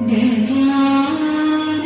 Nijan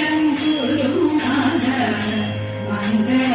മംഗളം ഗുരുനാഥ മംഗളം